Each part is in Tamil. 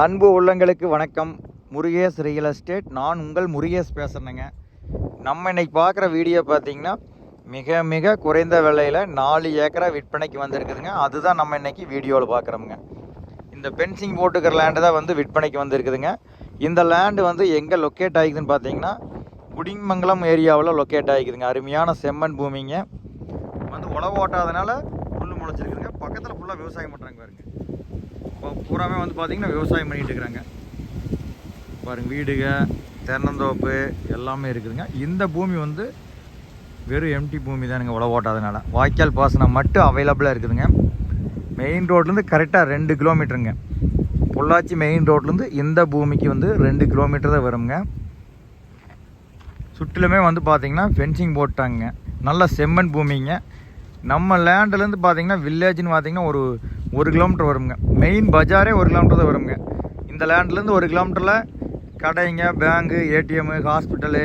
அன்பு உள்ளங்களுக்கு வணக்கம். முருகேஷ் ரியல் எஸ்டேட் நான் உங்கள் முருகேஷ் பேசுகிறேங்க நம்ம இன்னைக்கு பார்க்குற வீடியோ பார்த்தீங்கன்னா மிக மிக குறைந்த விலையில் நாலு ஏக்கரா விற்பனைக்கு வந்திருக்குதுங்க. அதுதான் நம்ம இன்னைக்கு வீடியோவில் பார்க்குறோமுங்க. இந்த பென்சிங் போட்டுக்கிற லேண்டு தான் வந்து விற்பனைக்கு வந்திருக்குதுங்க. இந்த லேண்டு வந்து எங்கே லொக்கேட் ஆகிக்குதுன்னு பார்த்தீங்கன்னா குடிமங்கலம் ஏரியாவில் லொக்கேட் ஆகிக்குதுங்க. அருமையான செம்மண் பூமிங்க. வந்து உழவு ஓட்டாதனால புல் முளைச்சிருக்குதுங்க. பக்கத்தில் ஃபுல்லாக விவசாயம் பண்ணுறாங்க பாருங்க. பூராமே வந்து பார்த்திங்கன்னா விவசாயம் பண்ணிகிட்டு இருக்கிறாங்க. பாருங்கள் வீடுக தென்னந்தோப்பு எல்லாமே இருக்குதுங்க. இந்த பூமி வந்து வெறும் எம்டி பூமி தானுங்க உழவு ஓட்டாதனால. வாய்க்கால் பாசனம் மட்டும் அவைலபிளாக இருக்குதுங்க. மெயின் ரோட்லேருந்து கரெக்டாக ரெண்டு கிலோமீட்டருங்க பொள்ளாச்சி மெயின் ரோட்லேருந்து இந்த பூமிக்கு வந்து ரெண்டு கிலோமீட்டர் தான் வருங்க சுற்றிலுமே வந்து பார்த்திங்கன்னா ஃபென்சிங் போட்டாங்க. நல்ல செம்மண் பூமிங்க. நம்ம லேண்ட்லேருந்து பார்த்திங்கன்னா வில்லேஜ்னு பார்த்திங்கன்னா ஒரு ஒரு கிலோமீட்டர் வருங்க. மெயின் பஜாரே ஒரு கிலோமீட்டர் தான் வருங்க. இந்த லேண்ட்லேருந்து ஒரு கிலோமீட்டரில் கடைங்க பேங்கு ஏடிஎம்மு ஹாஸ்பிட்டலு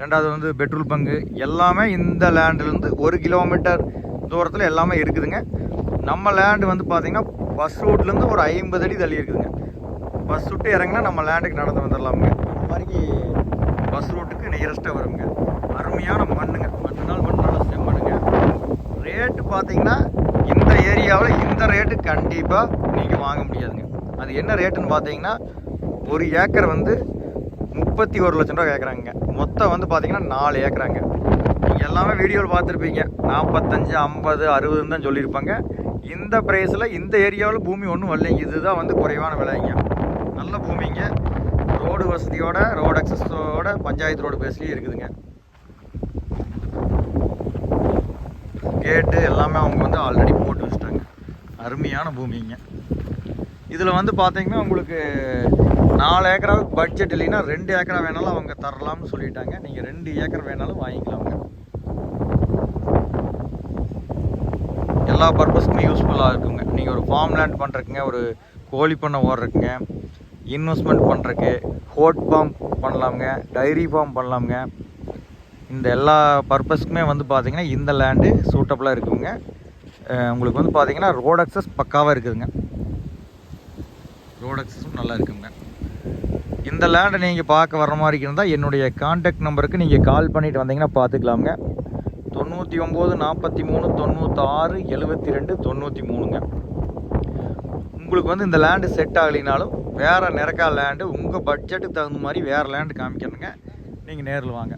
ரெண்டாவது வந்து பெட்ரோல் பங்கு எல்லாமே இந்த லேண்ட்லேருந்து ஒரு கிலோமீட்டர் தூரத்தில் எல்லாமே இருக்குதுங்க. நம்ம லேண்டு வந்து பார்த்தீங்கன்னா பஸ் ரூட்லேருந்து ஒரு ஐம்பது அடி தள்ளி இருக்குதுங்க. பஸ் ரூட்டு இறங்கினா நம்ம லேண்டுக்கு நடந்து வந்துடலாமுங்க அந்த மாதிரி பஸ் ரூட்டுக்கு நியரஸ்ட்டாக வருங்க. அருமையான மண்ணுங்க. மண்ணுனால் மண் நல்லா செம்மண்ணுங்க. ரேட்டு பார்த்தீங்கன்னா ஏரியாவில் இந்த ரேட்டு கண்டிப்பாக நீங்கள் வாங்க முடியாதுங்க அது என்ன ரேட்டுன்னு பார்த்தீங்கன்னா ஒரு ஏக்கர் வந்து முப்பத்தி ஒரு லட்சம் ரூபா கேட்குறாங்க மொத்தம் வந்து பார்த்தீங்கன்னா நாலு ஏக்கராங்க. நீங்கள் எல்லாமே வீடியோவில் பார்த்துருப்பீங்க நாற்பத்தஞ்சு ஐம்பது அறுபதுன்னு தான் சொல்லியிருப்பாங்க. இந்த ப்ரைஸில் இந்த ஏரியாவில் பூமி ஒன்றும் வரலைங்க இதுதான் வந்து குறைவான விலைங்க. நல்ல பூமிங்க. ரோடு வசதியோட ரோடு அக்சஸோட பஞ்சாயத்து ரோடு பேஸ்லேயே இருக்குதுங்க. கேட்டு எல்லாமே அவங்க வந்து ஆல்ரெடி போட்டு அருமையான பூமிங்க. இதில் வந்து பார்த்தீங்கன்னா உங்களுக்கு நாலு ஏக்கராவுக்கு பட்ஜெட் இல்லைன்னா ரெண்டு ஏக்கரா வேணாலும் அவங்க தரலாம்னு சொல்லிட்டாங்க. நீங்கள் ரெண்டு ஏக்கர் வேணாலும் வாங்கிக்கலாங்க. எல்லா பர்பஸ்க்குமே யூஸ்ஃபுல்லாக இருக்குங்க. நீங்கள் ஒரு ஃபார்ம் லேண்ட் பண்ணுறக்குங்க ஒரு கோழி பண்ணை ஓடுறக்குங்க இன்வெஸ்ட்மெண்ட் பண்ணுறக்கு ஹோட் ஃபார்ம் பண்ணலாமுங்க டைரி ஃபார்ம் பண்ணலாமுங்க. இந்த எல்லா பர்பஸ்க்குமே வந்து பார்த்திங்கன்னா இந்த லேண்டு சூட்டபுளாக இருக்குங்க. உங்களுக்கு வந்து பார்த்தீங்கன்னா ரோட் அக்சஸ் பக்காவாக இருக்குதுங்க. ரோட் அக்சஸும் நல்லா இருக்குங்க. இந்த லேண்டை நீங்கள் பார்க்க வர மாதிரி இருந்தால் என்னுடைய கான்டாக்ட் நம்பருக்கு நீங்கள் கால் பண்ணிட்டு வந்தீங்கன்னா பார்த்துக்கலாமுங்க தொண்ணூற்றி ஒம்பது நாற்பத்தி மூணு தொண்ணூற்றாறு எழுபத்தி ரெண்டு தொண்ணூற்றி மூணுங்க. உங்களுக்கு வந்து இந்த லேண்டு செட் ஆகலினாலும் வேறு நிறக்கா லேண்டு உங்கள் பட்ஜெட்டுக்கு தகுந்த மாதிரி வேறு லேண்டு காமிக்கணுங்க. நீங்கள் நேரில் வாங்க.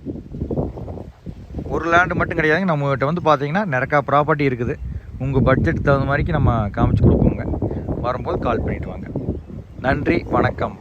ஒரு லேண்டு மட்டும் கிடையாதுங்க. நம்மகிட்ட வந்து பார்த்தீங்கன்னா நிறக்கா ப்ராப்பர்ட்டி இருக்குது. உங்கள் பட்ஜெட்டுக்கு தகுந்த மாதிரிக்கு நம்ம காமிச்சு கொடுப்போங்க. வரும்போது கால் பண்ணிவிட்டு வாங்க. நன்றி வணக்கம்.